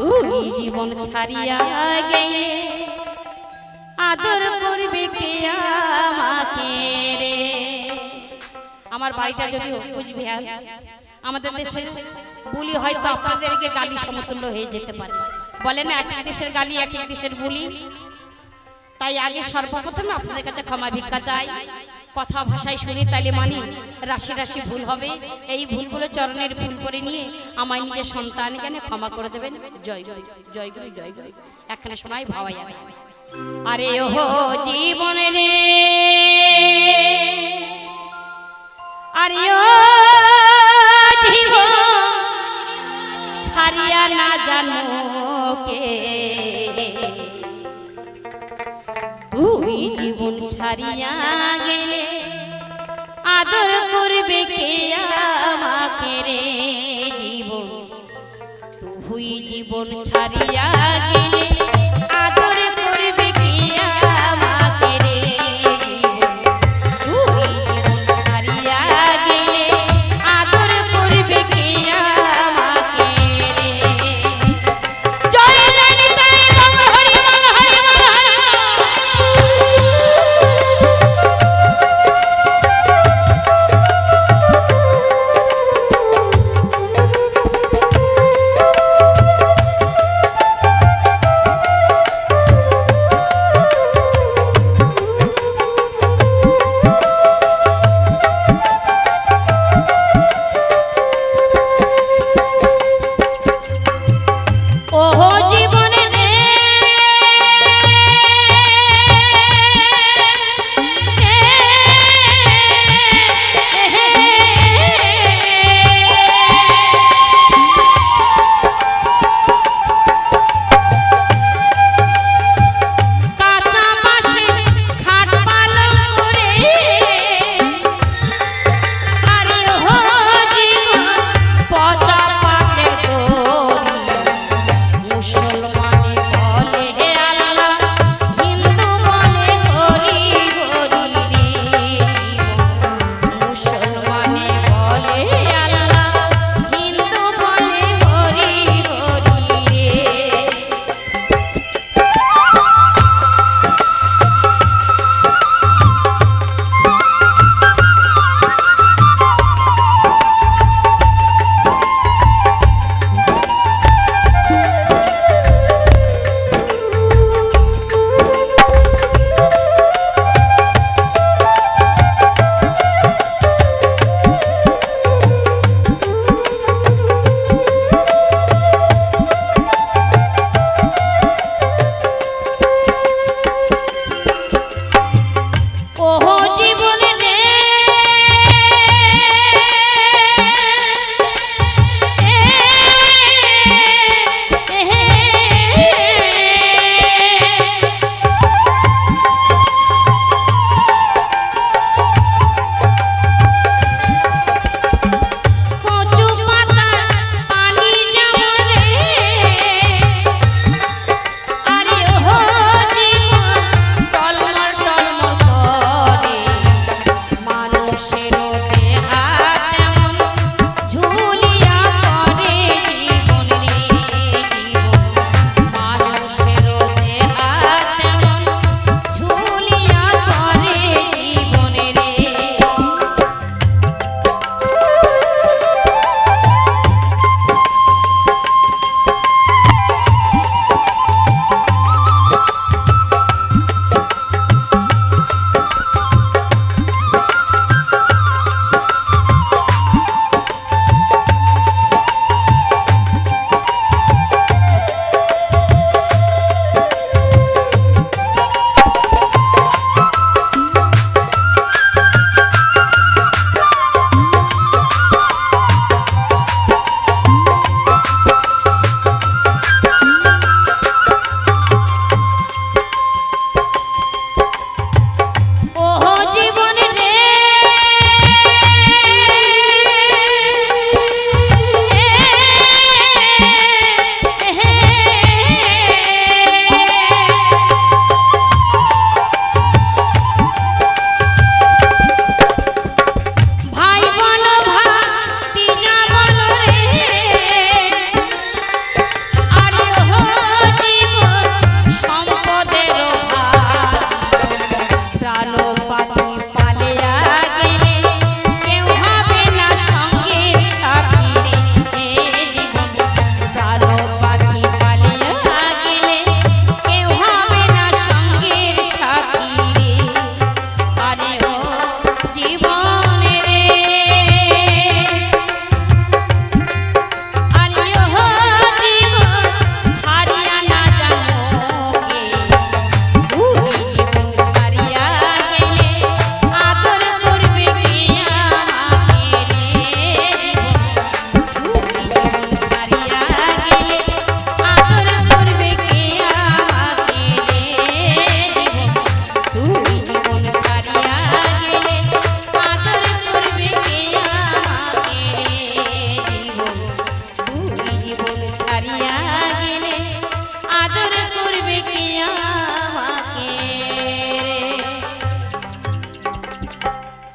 ও জীবন ছাড়িয়া গেলে আদর করবে আমার বাড়িটা যদি বুঝবে আমাদের দেশে বুলি হয়তো আপনাদেরকে গালি সমতুল্য হয়ে যেতে পারে। বলে না এক এক দেশের গালি এক এক দেশের বুলি। তাই আগে সর্বপ্রথমে আপনাদের কাছে ক্ষমা ভিক্ষা চাই। কথা ভাষায় শুনি তাইলে মানি রাশি রাশি ভুল হবে। এই ভুলগুলো চরণের ভুল করে নিয়ে আমার নিজের সন্তান কেন ক্ষমা করে দেবেন। জয় জয় জয় জয় জয় জয়। এখানে শোনাই ভাবাই আর ও জীবনে রে। তুই জীবন ছাড়িয়া গেলে আদর করবে কে আমাকে রে জীবন? তুই জীবন ছাড়িয়া গেলে